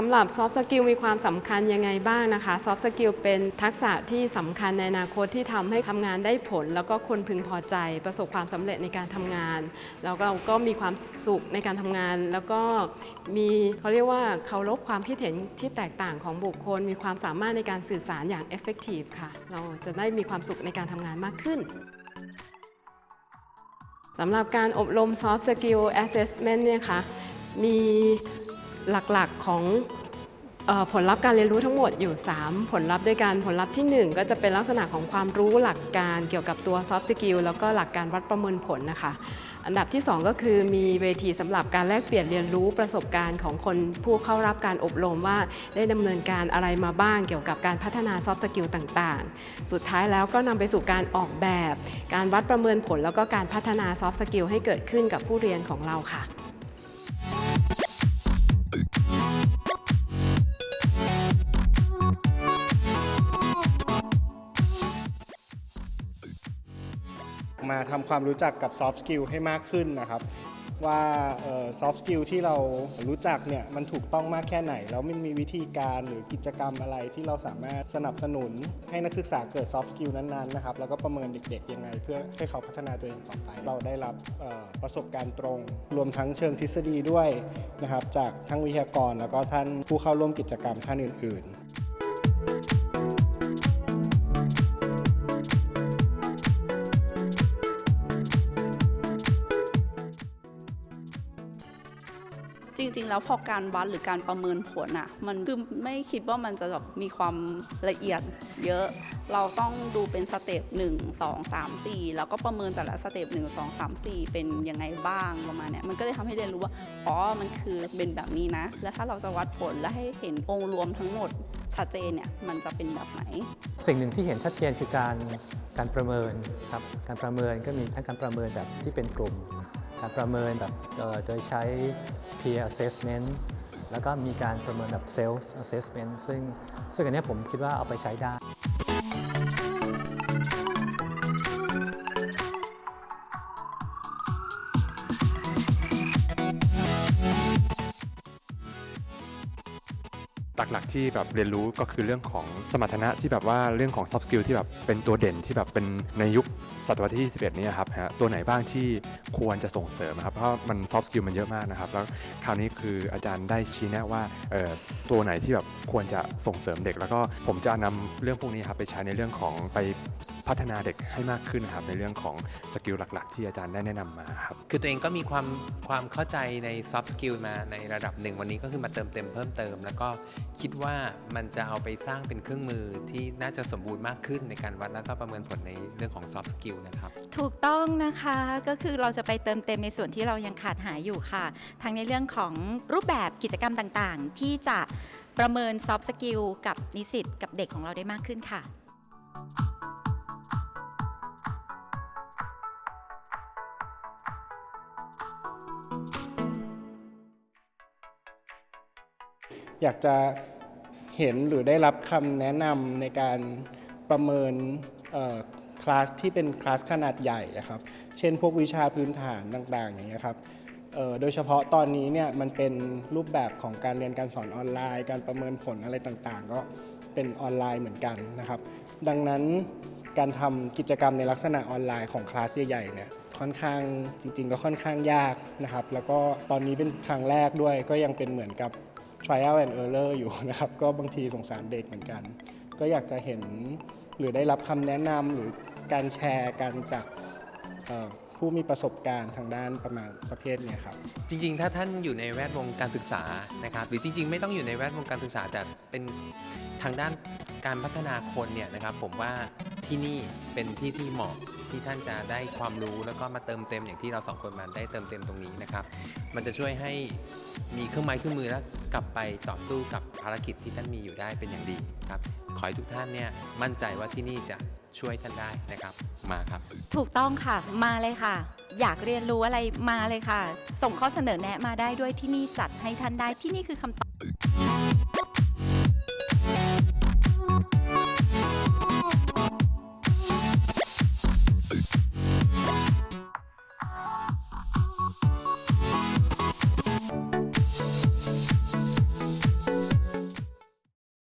สำหรับ soft skill มีความสำคัญยังไงบ้างนะคะ soft skill เป็นทักษะที่สำคัญในอนาคตที่ทำให้ทำงานได้ผล แล้วก็คนพึงพอใจ ประสบความสำเร็จในการทำงาน แล้วเราก็มีความสุขในการทำงาน แล้วก็มีเขาเรียกว่าเคารพความคิดเห็นที่แตกต่างของบุคคล มีความสามารถในการสื่อสารอย่าง effective ค่ะ เราจะได้มีความสุขในการทำงานมากขึ้นสำหรับการอบรม soft skill assessment เนี่ยค่ะมี หลักๆของผลลัพธ์การเรียนรู้ทั้งหมดอยู่ 3 ผลลัพธ์ด้วยกันผลลัพธ์ที่ 1 ก็จะเป็นลักษณะของความรู้หลักการเกี่ยวกับตัว soft skill แล้วก็หลักการวัดประเมินผลนะคะ อันดับที่ 2 ก็คือมีเวทีสำหรับการแลกเปลี่ยนเรียนรู้ประสบการณ์ของคนผู้เข้ารับการอบรมว่าได้ดำเนินการอะไรมาบ้างเกี่ยวกับการพัฒนา soft skill ต่างๆ สุดท้ายแล้วก็นำไปสู่การออกแบบ การวัดประเมินผล แล้วก็การพัฒนา soft skill ให้เกิดขึ้นกับผู้เรียนของเราค่ะ มาทำความรู้จักกับ soft skill ให้มากขึ้นนะครับ ว่าเอ่อ soft skill ที่เรารู้จักเนี่ยมันถูกต้องมากแค่ไหน แล้วมันมีวิธีการหรือกิจกรรมอะไรที่เราสามารถสนับสนุนให้นักศึกษาเกิด soft skill นั้นๆนะครับแล้วก็ประเมินเด็กๆยังไง เพื่อให้เขาพัฒนาตัวเองต่อไป เราได้รับประสบการณ์ตรง รวมทั้งเชิงทฤษฎีด้วยนะครับจากทั้งวิทยากรแล้วก็ท่านผู้เข้าร่วมกิจกรรมท่านอื่น ๆ จริง ๆ แล้วพอการวัดหรือการประเมินผลอะมันคือไม่คิดว่ามันจะแบบมีความละเอียดเยอะ เราต้องดูเป็นสเต็ป1 2 3 4 แล้วก็ประเมินแต่ละสเต็ป1 2 3 4 เป็นยังไงบ้างประมาณเนี้ยมันก็เลยทำให้เรียนรู้ว่าอ๋อมันคือเป็นแบบนี้นะ แล้วถ้าเราจะวัดผลและให้เห็นองค์รวมทั้งหมดชัดเจนเนี่ยมันจะเป็นแบบไหน สิ่งหนึ่งที่เห็นชัดเจนคือการการประเมินครับการประเมินก็มีทั้งการประเมินแบบที่เป็นกลุ่ม การประเมินแบบโดยใช้ peer assessment แล้วก็มีการประเมินแบบ self assessment ซึ่งซึ่งอันนี้ผมคิดว่าเอาไปใช้ได้ หลักๆ ที่แบบเรียนรู้ก็คือเรื่องของสมรรถนะที่แบบว่าเรื่องของ soft skill ที่แบบเป็นตัวเด่นที่แบบเป็นในยุคศตวรรษที่ 21เนี่ยครับฮะตัวไหนบ้างที่ควรจะส่งเสริมครับ เพราะมัน soft skill มันเยอะมากนะครับ แล้วคราวนี้คืออาจารย์ได้ชี้แนะว่าเอ่อตัวไหนที่แบบควรจะส่งเสริมเด็ก แล้วก็ผมจะนำเรื่องพวกนี้ครับไปใช้ในเรื่องของไปพัฒนาเด็กให้มากขึ้นครับในเรื่องของสกิลหลัก ๆ ที่อาจารย์ได้แนะนำมาครับคือตัวเองก็มีความความเข้าใจใน soft skill มาในระดับหนึ่งวันนี้ก็คือมาเติมเต็มเพิ่มเติม แล้วก็คิดว่ามันจะเอาไปสร้างเป็นเครื่องมือที่น่าจะสมบูรณ์มากขึ้นในการวัดแล้วก็ประเมินผลในเรื่องของ soft skill นะครับ ถูกต้องนะคะก็คือเราจะไปเติมเต็มในส่วนที่เรายังขาดหายอยู่ค่ะ ทั้งในเรื่องของรูปแบบกิจกรรมต่างๆ ที่จะประเมิน soft skill กับนิสิตกับเด็กของเราได้มากขึ้นค่ะ อยากจะเห็นหรือได้รับคำแนะนำในการประเมินคลาสที่เป็นคลาสขนาดใหญ่อะครับ เช่นพวกวิชาพื้นฐานต่างๆอย่างเงี้ยครับโดยเฉพาะตอนนี้เนี่ยมันเป็นรูปแบบของการเรียนการสอนออนไลน์ การประเมินผลอะไรต่างๆ ก็เป็นออนไลน์เหมือนกันนะครับ ดังนั้นการทำกิจกรรมในลักษณะออนไลน์ของคลาสใหญ่ๆเนี่ยค่อนข้างจริงๆ ก็ค่อนข้างยากนะครับ แล้วก็ตอนนี้เป็นครั้งแรกด้วยก็ยังเป็นเหมือนกับ trial and error อยู่นะครับ ก็บางทีสงสารเด็กเหมือนกัน ก็อยากจะเห็นหรือได้รับคำแนะนำหรือการแชร์กันจากผู้มีประสบการณ์ทางด้านประมาณประเภทเนี้ครับ จริงๆ ถ้าท่านอยู่ในแวดวงการศึกษานะครับ หรือจริง ๆ ไม่ต้องอยู่ในแวดวงการศึกษาแต่เป็นทางด้านการพัฒนาคนเนี่ยนะครับ ผมว่าที่นี่เป็นที่ที่เหมาะ ที่ท่านจะได้ความรู้แล้วก็มาเติมเต็มอย่างที่เราสองคนมาได้เติมเต็มตรงนี้นะครับ มันจะช่วยให้มีเครื่องไม้เครื่องมือแล้วกลับไปต่อสู้กับภารกิจที่ท่านมีอยู่ได้เป็นอย่างดีครับ ขอให้ทุกท่านเนี่ยมั่นใจว่าที่นี่จะช่วยท่านได้นะครับ มาครับ ถูกต้องค่ะ มาเลยค่ะ อยากเรียนรู้อะไรมาเลยค่ะ ส่งข้อเสนอแนะมาได้ด้วยที่นี่จัดให้ท่านได้ที่นี่คือคำตอบ